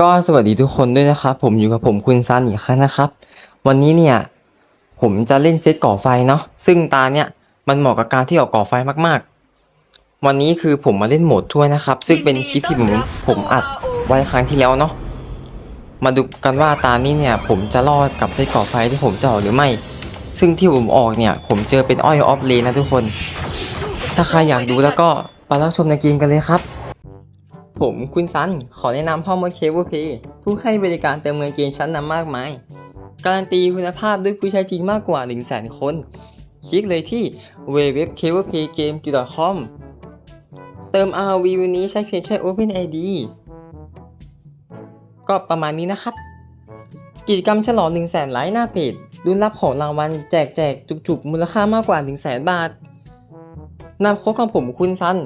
ก็สวัสดีทุกคนด้วยนะครับ ผมอยู่กับผมคุณซันอีกครั้งนะครับ วันนี้เนี่ยผมจะเล่นเซตก่อไฟเนาะซึ่งตาเนี่ยมันเหมาะกับการที่ออกก่อไฟมากๆ วันนี้คือผมมาเล่นโหมดถ้วยนะครับ ซึ่งเป็นคลิปที่ผมผมอัดไว้ครั้งที่แล้วเนาะมาดูกันว่าตานี้เนี่ยผมจะรอดกับเซตก่อไฟที่ผมจะออกหรือไม่ ซึ่งที่ผมออกเนี่ยผมเจอเป็นอ้อยออฟเลนนะทุกคน ถ้าใครอยากดูแล้วก็ไปรับชมในเกมกันเลยครับ ผมคุณซัน ขอแนะนำพ่อมดเคเบิลเพย์ผู้ให้บริการเติมเงินเกมชั้นนำมากมาย การันตีคุณภาพด้วยผู้ใช้จริงมากกว่า 1 0 0 0 0แสนคน คลิกเลยที่ www.cablepay.game.com เติม RV วันนี้ใช้เพียงแค่ OpenID ก็ประมาณนี้นะครับ กิจกรรมฉลอง 1 0 0 0 0แสนไลค์หน้าเพจรุ่นรับของรางวัลแจกแจกจุกๆ มูลค่ามากกว่า 1 0 0 0 0แสนบาทนำโค้ดของผมคุณซัน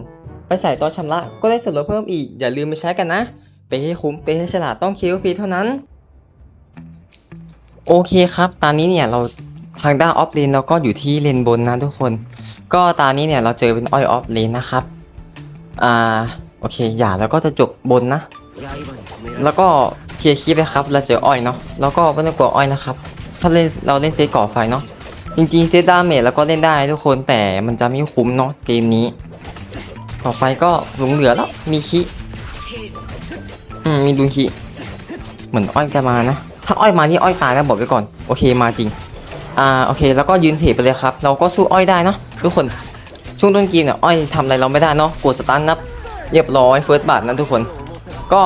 ไปใส่ตอนชำระก็ได้ส่วนลดเพิ่มอีก อย่าลืมไปใช้กันนะ ไปให้คุ้มไปให้ฉลาดต้อง KOP เท่านั้น โอเคครับ ตอนนี้เนี่ยเราทางด้านออฟเลนเราก็อยู่ที่เลนบนนะทุกคน ก็ตอนนี้เนี่ยเราเจอเป็นอ้อยออฟเลนนะครับ อ่า โอเค อย่าแล้วก็จะจบบนนะ แล้วก็เคลียร์คลิปนะครับ เราเจออ้อยเนาะ แล้วก็ไม่ต้องกลัวอ้อยนะครับ ถ้าเล่นเราเล่นเซตก่อไฟเนาะ จริงๆเซตดาเมจแล้วก็เล่นได้ทุกคน แต่มันจะไม่คุ้มเนาะเกมนี้ ก่อไฟก็หลงเหลือแล้ว มีคิอืมมีดุนคิเหมือนอ้อยจะมานะ ถ้าอ้อยมานี่อ้อยตายนะบอกไว้ก่อน โอเคมาจริง อ่าโอเค แล้วก็ยืนเทไปเลยครับ เราก็สู้อ้อยได้เนาะทุกคน ช่วงต้นเกมเนี่ยอ้อยทำอะไรเราไม่ได้เนาะ กดสตันนับ เรียบร้อยเฟิร์สบัตนะทุกคน ก็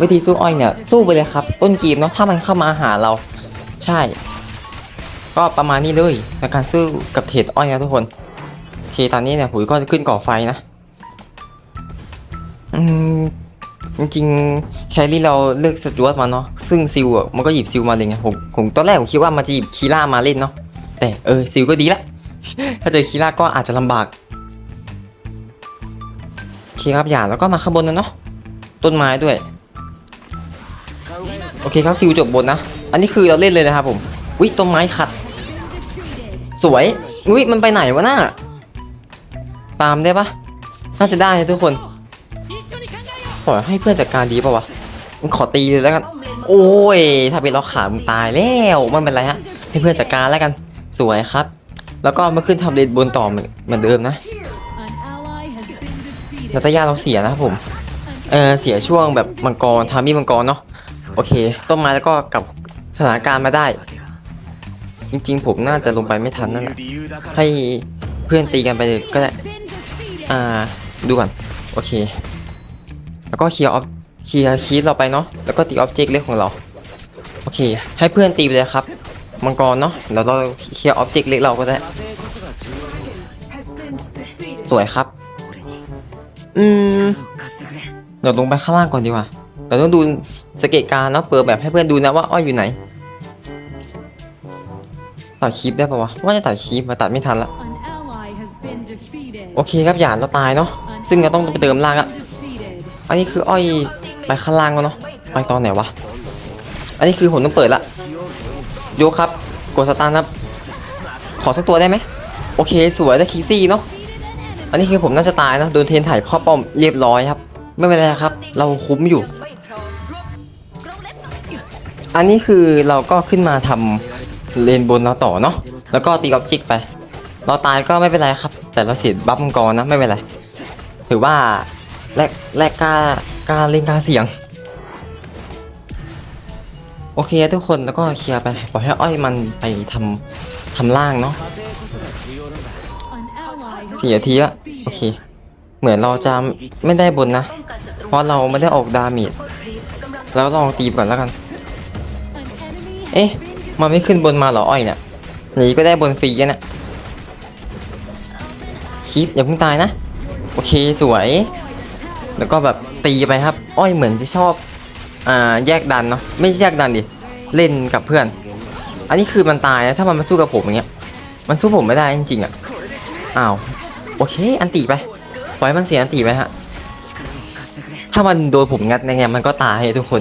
วิธีสู้อ้อยเนี่ยสู้ไปเลยครับ ต้นเกมเนาะถ้ามันเข้ามาหาเรา ใช่ ก็ประมาณนี้เลยในการสู้กับเทรดอ้อยนะทุกคนโอเคตอนนี้เนี่ยผมก็จะขึ้นก่อไฟนะ อืมจริงๆแครี่เราเลือกสจวตมาเนาะซึ่งซิลอะมันก็หยิบซิลมาเลยไงผมผมตอนแรกผมคิดว่ามันจะหยิบคีร่ามาเล่นเนาะแต่เออซิลก็ดีละถ้าเจอคีร่าก็อาจจะลำบากโอเคครับอย่าแล้วก็มาข้างบนนะเนาะต้นไม้ด้วย โอเคครับซิลจบบนนะ อันนี้คือเราเล่นเลยนะครับผมวิต้นไม้ขัด สวยอุ้ยมันไปไหนวะน่าตามได้ปะน่าจะได้ทุกคน ขอให้เพื่อนจัดการดีป่าวะมึงขอตีเลยแล้วกัน โอ้ย ถ้าเป็นล็อกขามึงตายแล้วมันเป็นไรฮะ ให้เพื่อนจัดการแล้วกัน สวยครับ แล้วก็มาขึ้นทำเลนบนต่อเหมือนเดิมนะนาตยาเราเสียนะครับผม เออเสียช่วงแบบมังกรทามี่มังกรเนาะ โอเค ต้นไม้แล้วก็กลับสถานการณ์มาได้ จริงๆ ผมน่าจะลงไปไม่ทันนั่นแหละ ให้เพื่อนตีกันไปเลยก็ได้ อ่า ดูก่อน โอเค แล้วก็เคลียร์ออฟเคลียร์คีย์เราไปเนาะแล้วก็ตีออบเจกต์เล็กของเราโอเค ให้เพื่อนตีไปเลยครับมังกรเนาะแล้วเราเคลียร์ออบเจกต์เล็กเราก็ได้ สวยครับอืมเดี๋ยวลงไปข้างล่างก่อนดีกว่าเราต้องดูสเกตการณ์เนาะเปิดแบบให้เพื่อนดูนะว่าอ้อยอยู่ไหนตัดคลิปได้ปะวะว่าจะตัดคลิปมาตัดไม่ทันละโอเคครับหยานเราตายเนาะซึ่งเราต้องไปเติมล่างอะ อันนี้คืออ้อยไปข้างล่างแล้วเนาะไปตอนไหนวะ อันนี้คือผมต้องเปิดละโยครับกดสตาร์ทครับ ขอสักตัวได้ไหมโอเคสวยได้คิกซี่เนาะอันนี้คือผมน่าจะตายนะโดนเทนถ่ายเข้อป้อมเรียบร้อยครับ ไม่เป็นไรครับ เราคุ้มอยู่ อันนี้คือเราก็ขึ้นมาทำเลนบนเราต่อเนาะแล้วก็ตีออบจิกไป เราตายก็ไม่เป็นไรครับ แต่เราเสียบัฟมังกรนะไม่เป็นไรถือว่า แลกแลกกล้ากล้าเล่นกล้าเสียง โอเคทุกคนแล้วก็เคลียร์ไปปล่อยให้อ้อยมันไปทำทำล่างเนาะสี่นาทีละโอเค เหมือนเราจะไม่ได้บนนะ เพราะเราไม่ได้ออกดาเมจแล้วลองตีก่อนแล้วกัน เอ๊ะ มันไม่ขึ้นบนมาหรออ้อยเนี่ยหนีก็ได้บนฟรีกันนะคลิปอย่าเพิ่งตายนะ โอเคสวย แล้วก็แบบตีไปครับ อ้อยเหมือนจะชอบอ่าแยกดันเนาะไม่แยกดันดิเล่นกับเพื่อน อันนี้คือมันตายนะถ้ามันมาสู้กับผมอย่างเงี้ย มันสู้ผมไม่ได้จริงๆอะอ้าวโอเค อันตีไปปล่อยมันเสียอันตีไปฮะถ้ามันโดนผมงัดในเงี้ยมันก็ตายทุกคน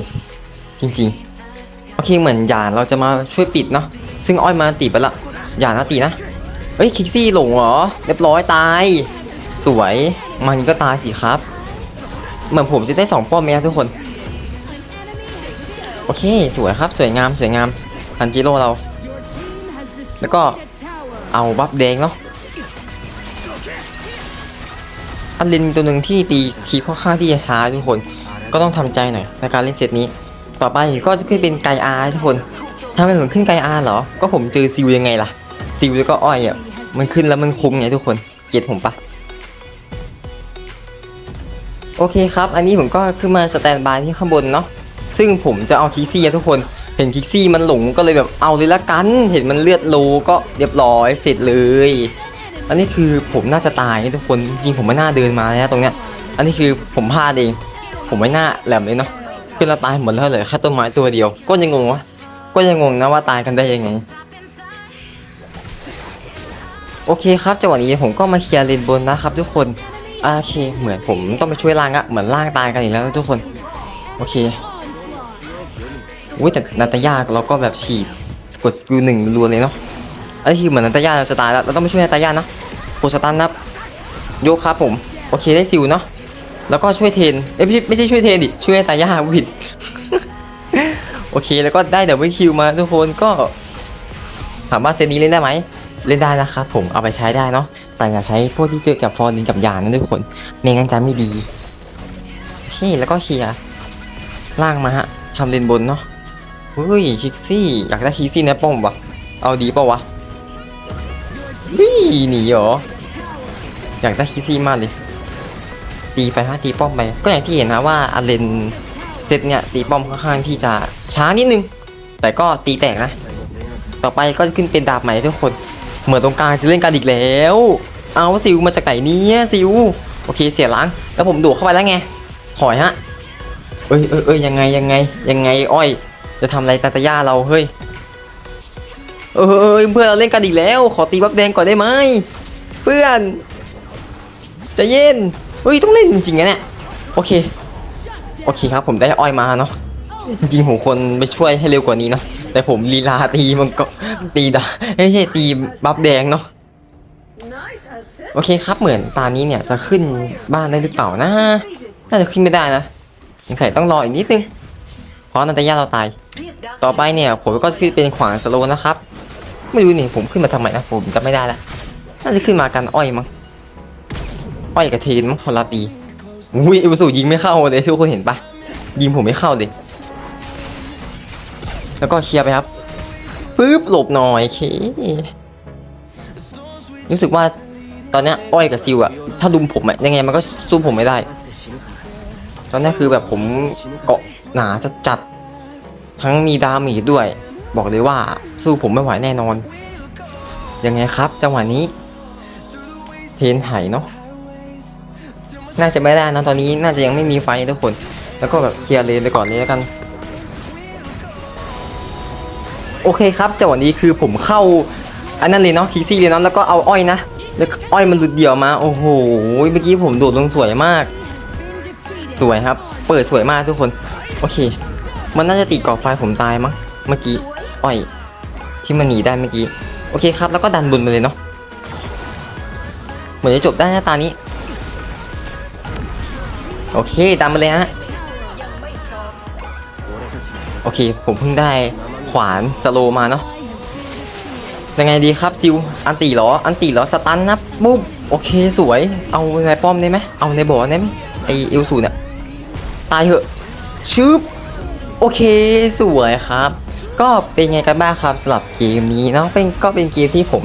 จริง ๆ โอเคเหมือนหยานเราจะมาช่วยปิดเนาะซึ่งอ้อยมาตีไปละหยานนะตีนะเฮ้ยคิกซี่หลงเหรอเรียบร้อยตาย สวยมันก็ตายสิครับ เหมือนผมจะได้สองป้อมไหมนะทุกคน โอเค สวยครับ สวยงามสวยงามทันจิโร่เรา แล้วก็เอาบัฟแดงเนาะอันลินตัวหนึ่งที่ตีคีค่อนข้างที่จะช้าทุกคน ก็ต้องทำใจหน่อยในการเล่นเซตนี้ ต่อไปก็จะขึ้นเป็นไกอาร์ทุกคนถ้าไม่เหมือนขึ้นไกอาร์เหรอ ก็ผมเจอซิลยังไงล่ะ ซิลแล้วก็อ้อยอะ มันขึ้นแล้วมันคุ้มไงทุกคน เก็ตผมปะ โอเคครับ อันนี้ผมก็ขึ้นมาสแตนบายที่ข้างบนเนาะ ซึ่งผมจะเอาคิกซี่อะทุกคน เห็นคิกซี่มันหลงก็เลยแบบเอาเลยละกัน เห็นมันเลือดโลก็เรียบร้อยเสร็จเลย อันนี้คือผมน่าจะตายทุกคน จริงผมไม่น่าเดินมานะตรงเนี้ย อันนี้คือผมพลาดเอง ผมไม่น่าแหลมเลยเนาะคือเราตายหมดแล้วเหลือแค่ต้นไม้ตัวเดียว ก็ยังงงวะ ก็ยังงงนะว่าตายกันได้ยังไงโอเคครับจังหวะนี้ผมก็มาเคลียร์เลนบนนะครับทุกคน โอเค เหมือนผมต้องไปช่วยล่างอะเหมือนล่างตายกันอีกแล้วทุกคน โอเคอุ้ยแต่นาตายาเราก็แบบฉีดกดสกิลหนึ่งรัวเลยเนาะอันนี้คือเหมือนนาตายาเราจะตายแล้ว เราต้องไปช่วยนาตายานะโคสตันนับโยกครับผม โอเคได้ซิลเนาะ แล้วก็ช่วยเทน เอ้ยไม่ใช่ไม่ใช่ช่วยเทนดิ ช่วยนาตายาผิดโอเคแล้วก็ได้เดบเบิลคิวมาทุกคนก็ถามว่าเซตนี้เล่นได้ไหม เล่นได้นะครับผมเอาไปใช้ได้เนาะ แต่อย่าใช้พวกที่เจอกับฟอร์ลินกับยานนะทุกคนไม่งั้นจะไม่ดีโอเคแล้วก็เคลียร์ล่างมาฮะทำเลนบนเนาะเฮ้ยคิกซี่อยากได้คิกซี่นะป้อมวะเอาดีปล่าวะวิ่หนีเหรออยากได้คิกซี่มากเลยตีไปฮะตีป้อมไปก็อย่างที่เห็นนะว่าอาเลนเซตเนี่ยตีป้อมค่อนข้างที่จะช้านิดนึง แต่ก็ตีแตกนะ ต่อไปก็ขึ้นเป็นดาบใหม่ทุกคน เหมือนตรงกลางจะเล่นกันอีกแล้ว เอาซิวมาจากไหนเนี่ยซิวโอเคเสียล้างแล้วผมดูเข้าไปแล้วไงหอยฮะเอ้ยเอ้ยเอ้ยยังไงยังไงยังไงอ้อย จะทำอะไรตาตาย่าเราเฮ้ยเออเออเพื่อนเราเล่นกันอีกแล้ว ขอตีบัฟแดงก่อนได้ไหมเพื่อนจะเย็นเฮ้ยต้องเล่นจริงๆนะเนี่ยโอเคโอเคครับผมได้อ้อยมาเนาะจริงๆผมควรไปช่วยให้เร็วกว่านี้เนาะ แต่ผมลีลาตีมันก็ตีดาไม่ใช่ตีบัฟแดงเนาะโอเคครับเหมือนตานี้เนี่ยจะขึ้นบ้านได้หรือเปล่านะน่าจะขึ้นไม่ได้นะสงสัยต้องรออีกนิดนึงเพราะนันตยาเราตาย ต่อไปเนี่ยผมก็ขึ้นเป็นขวานสโลนะครับ ไม่รู้นี่ผมขึ้นมาทำไมนะผมจำไม่ได้ละน่าจะขึ้นมากันอ้อยมั้งอ้อยกับเทนมั้งคนละตีอุ้ยอุสุยิงไม่เข้าเลยทุกคนเห็นปะยิงผมไม่เข้าเลย แล้วก็เคลียร์ไปครับปึ๊บหลบหน่อยเครู้สึกว่าตอนนี้อ้อยกับซิวอะถ้าดุมผมอะยังไงมันก็สู้ผมไม่ได้ ตอนนี้คือแบบผมเกาะหนาจะจัดทั้งมีดาเมจด้วย บอกเลยว่าสู้ผมไม่ไหวแน่นอน ยังไงครับ จังหวะนี้ เทนไถเนาะน่าจะไม่ได้นะตอนนี้น่าจะยังไม่มีไฟทุกคน แล้วก็แบบเคลียร์เลนไปก่อนเลยแล้วกัน โอเคครับจังหวะนี้คือผมเข้าอันนั้นเลยเนาะคิกซี่เลยเนาะแล้วก็เอาอ้อยนะแล้วอ้อยมันหลุดเดี่ยวมาโอ้โหเมื่อกี้ผมโดดลงสวยมาก สวยครับ เปิดสวยมากทุกคน โอเค มันน่าจะติดกรอบไฟผมตายมั้งเมื่อกี้อ้อยที่มันหนีได้เมื่อกี้โอเคครับ แล้วก็ดันบนไปเลยเนาะเหมือนจะจบได้หน้าตานี้ โอเคดันมาเลยฮะโอเคผมเพิ่งได้ ขวานสโลมาเนาะยังไงดีครับซิวอันตีหรอ อันตีหรอสตันนะปุ๊บโอเคสวย เอาในป้อมได้ไหมเอาในบ่อได้ไหมไอเอลสูเนี่ยตายเหอะชึบโอเคสวยครับ ก็เป็นไงกันบ้างครับสำหรับเกมนี้เนาะเป็นก็เป็นเกมที่ผม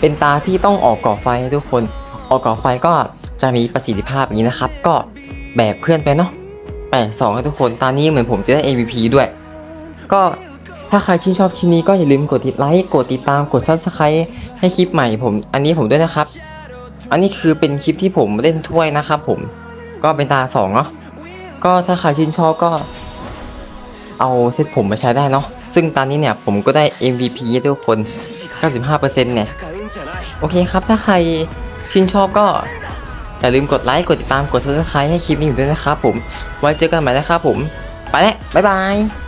เป็นตาที่ต้องออกก่อไฟให้ทุกคนออกก่อไฟก็จะมีประสิทธิภาพอย่างนี้นะครับ ก็แบกเพื่อนไปเนาะแปดสองให้ทุกคนตอนนี้เหมือนผมจะได้ MVP ด้วย ก็ ถ้าใครชื่นชอบคลิปนี้ก็อย่าลืมกดติดไลค์กดติดตามกด subscribe ให้คลิปใหม่ผม อันนี้ผมด้วยนะครับ อันนี้คือเป็นคลิปที่ผมเล่นถ้วยนะครับผมก็เป็นตาสองเนาะก็ถ้าใครชื่นชอบก็ เอาเซตผมมาใช้ได้เนาะซึ่งตอนนี้เนี่ยผมก็ได้ MVP ทุกคน 95%เนี่ย โอเคครับ ถ้าใครชื่นชอบก็อย่าลืมกดไลค์ กดติดตาม กด subscribe ให้คลิปนี้อยู่ด้วยนะครับผม ไว้เจอกันใหม่นะครับผม ไปแล้ว บ๊ายบาย